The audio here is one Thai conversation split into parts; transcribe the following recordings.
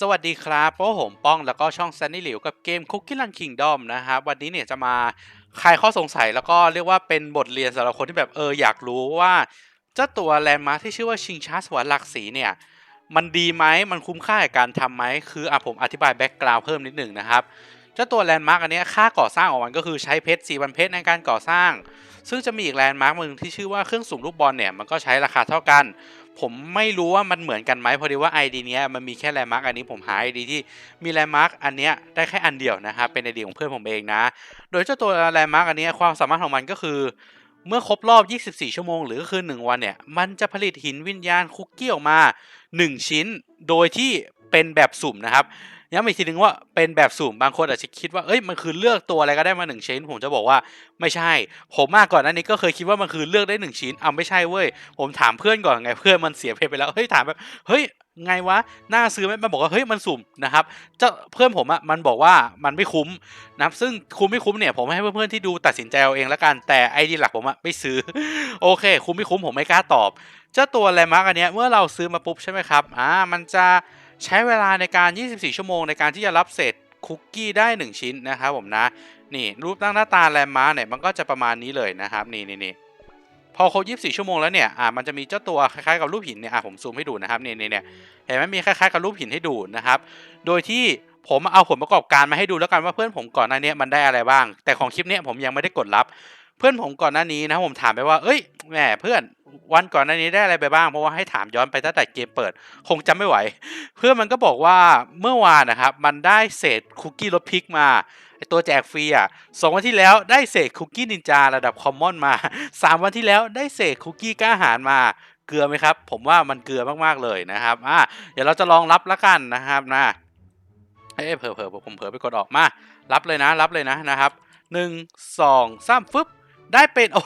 สวัสดีครับพราะผมป้องแล้วก็ช่อง Sunny หลิวกับเกม Cookie Run Kingdom นะครับวันนี้เนี่ยจะมาคลายข้อสงสัยแล้วก็เรียกว่าเป็นบทเรียนสำหรับคนที่แบบเอออยากรู้ว่าเจ้าตัวแลนด์มาร์คที่ชื่อว่าชิงช้าสวรรค์หลักสีเนี่ย มันดีไหมมันคุ้มค่ากับการทำไหมคืออะผมอธิบายแบ็กกราวด์เพิ่มนิดหนึ่งนะครับเจ้าตัวแลนด์มาร์กอันนี้ค่าก่อสร้างของมันก็คือใช้เพชร4พันเพชรในการก่อสร้าง ซึ่งจะมีอีกแลนด์มาร์กหนึ่งที่ชื่อว่าเครื่องสุ่มลูกบอลเนี่ยมันก็ใช้ราคาเท่ากัน ผมไม่รู้ว่ามันเหมือนกันไหมพอดีว่า ID เนี้ยมันมีแค่แลนด์มาร์กอันนี้ผมหา ID ที่มีแลนด์มาร์กอันเนี้ยได้แค่อันเดียวนะครับเป็น ID ของเพื่อนผมเองนะ โดยเจ้าตัวแลนด์มาร์กอันนี้ความสามารถของมันก็คือ เมื่อครบรอบ 24 ชั่วโมง หรือก็คือ 1 วันเนี่ยมันจะผลิตหินวิญญาณคุกกี้ออกมา 1 ชิ้น โดยที่เป็นแบบสุ่มนะครับ ย้ำอีกทีนึงว่าเป็นแบบสุ่มบางคนอาจจะคิดว่าเอ้ยมันคือเลือกตัวอะไรก็ได้มา1ชิ้น ผมจะบอกว่าไม่ใช่ ผมมากก่อนหน้านี้ก็เคยคิดว่ามันคือเลือกได้1ชิ้นเอะไม่ใช่เว้ยผมถามเพื่อนก่อนไงเพื่อนมันเสียเพไปแล้วเฮ้ยถามแบบเฮ้ยไงวะน่าซื้อไหมมันบอกว่าเฮ้ยมันสุ่มนะครับเจ้าเพื่อนผมอะมันบอกว่ามันไม่คุ้มนะครับซึ่งคุ้มไม่คุ้มเนี่ยผมให้เพื่อนๆที่ดูตัดสินใจเอาเองล้วกันแต่ไอเดียหลักผมอะไม่ซื้อโอเค คุ้มไม่คุ้มผมไม่กล้าตอบ เจ้าตัวแลมาร์กอันเนี้ยเมื่อเราซื้อมาปุ๊บใช่ไหมครับอ่ามันจะ ใช้เวลาในการ 24 ชั่วโมงในการที่จะรับเศษคุกกี้ได้ 1 ชิ้นนะครับผมนะ นี่รูปร่างหน้าตาแลนด์มาร์เนี่ยมันก็จะประมาณนี้เลยนะครับ นี่นี่นี่พอครบ24 ชั่วโมงแล้วเนี่ยอ่ามันจะมีเจ้าตัวคล้ายๆกับรูปหินเนี่ยอ่าผมซูมให้ดูนะครับนี่นี่เนี่ยเห็นไหมมีคล้ายๆกับรูปหินให้ดูนะครับ โดยที่ผมเอาผลประกอบการมาให้ดูแล้วกันว่าเพื่อนผมก่อนหน้านี้มันได้อะไรบ้าง แต่ของคลิปเนี้ยผมยังไม่ได้กดรับ เพื่อนผมก่อนหน้านี้นะผมถามไปว่า เอ้ยแหมเพื่อนวันก่อนหน้านี้ได้อะไรไปบ้างเพราะว่าให้ถามย้อนไปตั้งแต่เกมเปิด คงจำไม่ไหว เพื่อนมันก็บอกว่าเมื่อวานนะครับ มันได้เศษคุกกี้รสพริกมาไอตัวแจกฟรีอะสองวันที่แล้วได้เศษคุกกี้นินจาระดับคอมมอนมาสามวันที่แล้วได้เศษคุกกี้กล้าหารมาเกลือไหมครับ ผมว่ามันเกลือมากๆเลยนะครับอะเดี๋ยวเราจะลองรับแล้วกันนะครับนะเอ้เผลอเผลอผมเผลอไปกดออกมา รับเลยนะ รับเลยนะนะครับหนึ่งสองสามฟึบ ได้เป็นโอ้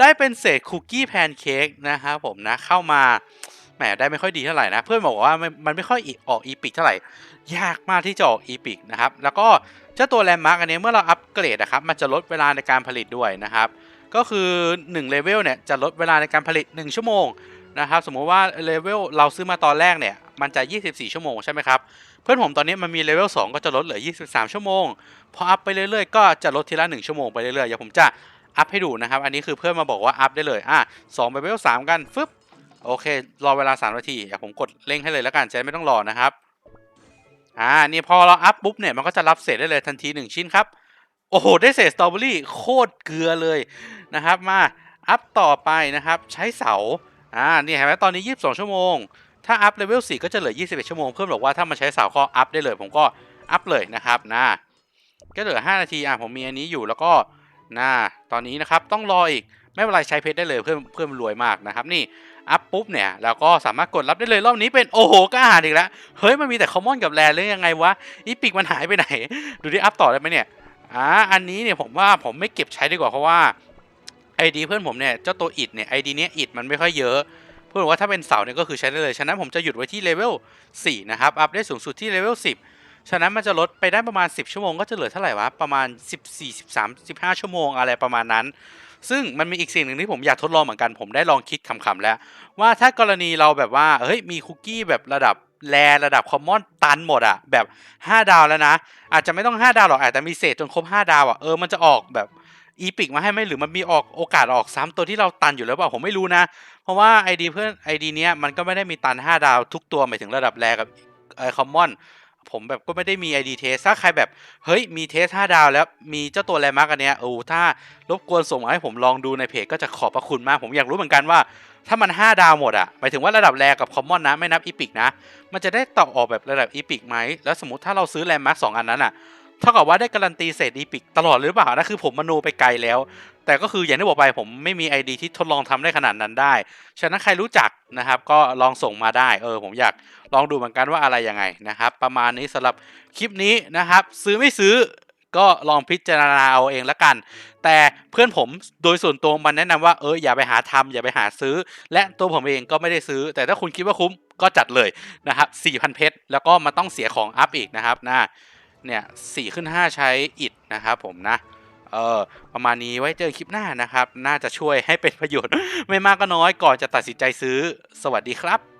ได้เป็นเศษคุกกี้แพนเค้กนะครับผมนะเข้ามาแหมได้ไม่ค่อยดีเท่าไหร่นะเพื่อนบอกว่ามันไม่ค่อยอออกอีพิกเท่าไหร่ ยากมากที่จะออกอีพิกนะครับแล้วก็เจ้าตัวแลนด์มาร์กอันนี้เมื่อเราอัปเกรดนะครับมันจะลดเวลาในการผลิตด้วยนะครับ ก็คือ1เลเวลเนี่ยจะลดเวลาในการผลิต 1 ชั่วโมงนะครับสมมุติว่าเลเวลเราซื้อมาตอนแรกเนี่ยมันจะ 24 ชั่วโมงใช่ไหมครับเพื่อนผมตอนนี้มันมีเลเวล2ก็จะลดเหลือ 23 ชั่วโมง พออัพไปเรื่อยๆ ก็จะลดทีละ 1 ชั่วโมงไปเรื่อยๆ เดี๋ยวผมจะ อัพให้ดูนะครับ อันนี้คือเพื่อนมาบอกว่าอัพได้เลยอะ2ไปเลเวล3กันฟึบโอเค รอเวลา 3 นาทีเดี๋ยวผมกดเร่งให้เลยแล้วกันจะได้ไม่ต้องรอนะครับ อ่า นี่พอเราอัพปุ๊บเนี่ยมันก็จะรับเศษได้เลยทันที 1 ชิ้นครับ โอ้โห ได้เศษสตรอเบอรี่โคตรเกลือเลยนะครับ มาอัพต่อไปนะครับ ใช้เสา อ่า นี่เห็นไหมตอนนี้ 22 ชั่วโมง ถ้าอัพเลเวล4ก็จะเหลือ 21 ชั่วโมง เพื่อนบอกว่าถ้ามันใช้เสาก็อัพได้เลย ผมก็อัพเลยนะครับนะ ก็เหลือ 5 นาที อะผมมีอันนี้อยู่แล้วก็ นะตอนนี้นะครับต้องรออีกไม่เป็นไรใช้เพชรได้เลยเพื่อนเพื่อนมันรวยมากนะครับนี่อัพปุ๊บเนี่ยแล้วก็สามารถกดรับได้เลยรอบนี้เป็นโอ้โหกล้าหาญอีกแล้วเฮ้ยมันมีแต่คอมมอนกับแรเลยยังไงวะอีปิกมันหายไปไหน ดูดิอัพต่อได้ไหมเนี่ยอ่าอันนี้เนี่ยผมว่าผมไม่เก็บใช้ดีกว่าเพราะว่าไอดีเพื่อนผมเนี่ยเจ้าตัวอิดเนี่ยไอดีเนี้ยอิดมันไม่ค่อยเยอะเพื่อนว่าถ้าเป็นเสาเนี่ยก็คือใช้ได้เลยฉะนั้นผมจะหยุดไว้ที่เลเวล4นะครับอัพได้สูงสุดที่เลเวล10 ฉะนั้นมันจะลดไปได้ประมาณ 10 ชั่วโมงก็จะเหลือเท่าไหร่วะ ประมาณ 14 13 15 ชั่วโมงอะไรประมาณนั้น ซึ่งมันมีอีกสิ่งหนึ่งที่ผมอยากทดลองเหมือนกัน ผมได้ลองคิดขำๆแล้ว ว่าถ้ากรณีเราแบบว่าเฮ้ยมีคุกกี้แบบระดับแรระดับคอมมอนตันหมดอะแบบ 5 ดาวแล้วนะ อาจจะไม่ต้อง 5 ดาวหรอกอาจจะมีเศษจนครบ 5 ดาวอะเออมันจะออกแบบอีพิกมาให้ไหมหรือมันมีออกโอกาสออกซ้ำตัวที่เราตันอยู่แล้วเปล่าผมไม่รู้นะ เพราะว่าไอดีเพื่อนไอดีเนี้ยมันก็ไม่ได้มีตัน 5 ดาวทุกตัวหมายถึงระดับแรกับเออคอมมอน ผมแบบก็ไม่ได้มี ID เทสถ้าใครแบบ เฮ้ย มีเทส5ดาวแล้วมีเจ้าตัวแรมาร์กอันเนี้ยโอ้ถ้ารบกวนส่งมาให้ผมลองดูในเพจก็จะขอบพระคุณมาก ผมอยากรู้เหมือนกันว่า ถ้ามัน 5 ดาวหมดอะหมายถึงว่าระดับแรกับคอมมอนนะไม่นับอีพิกนะ มันจะได้ต่อออกแบบระดับอีพิกไหมแล้วสมมติถ้าเราซื้อแรมาร์กสองอันนั้นอะเท่ากับว่าได้การันตีเศษอีพิกตลอดหรือเปล่านะคือผมมโนไปไกลแล้ว แต่ก็คืออย่างที่บอกไปผมไม่มี ID ที่ทดลองทำได้ขนาดนั้นได้ ฉะนั้นใครรู้จักนะครับ ก็ลองส่งมาได้ เออ ผมอยากลองดูเหมือนกันว่าอะไรยังไงนะครับ ประมาณนี้สำหรับคลิปนี้นะครับ ซื้อไม่ซื้อก็ลองพิจารณาเอาเองละกัน แต่เพื่อนผมโดยส่วนตัวมันแนะนำว่าเอออย่าไปหาทำอย่าไปหาซื้อ และตัวผมเองก็ไม่ได้ซื้อ แต่ถ้าคุณคิดว่าคุ้มก็จัดเลยนะครับ4,000 เพชรแล้วก็มาต้องเสียของอัพอีกนะครับนะเนี่ยสี่ขึ้น 5 ใช้อิดนะครับผมนะ เออประมาณนี้ไว้เจอคลิปหน้านะครับ น่าจะช่วยให้เป็นประโยชน์ ไม่มากก็น้อยก่อนจะตัดสินใจซื้อ สวัสดีครับ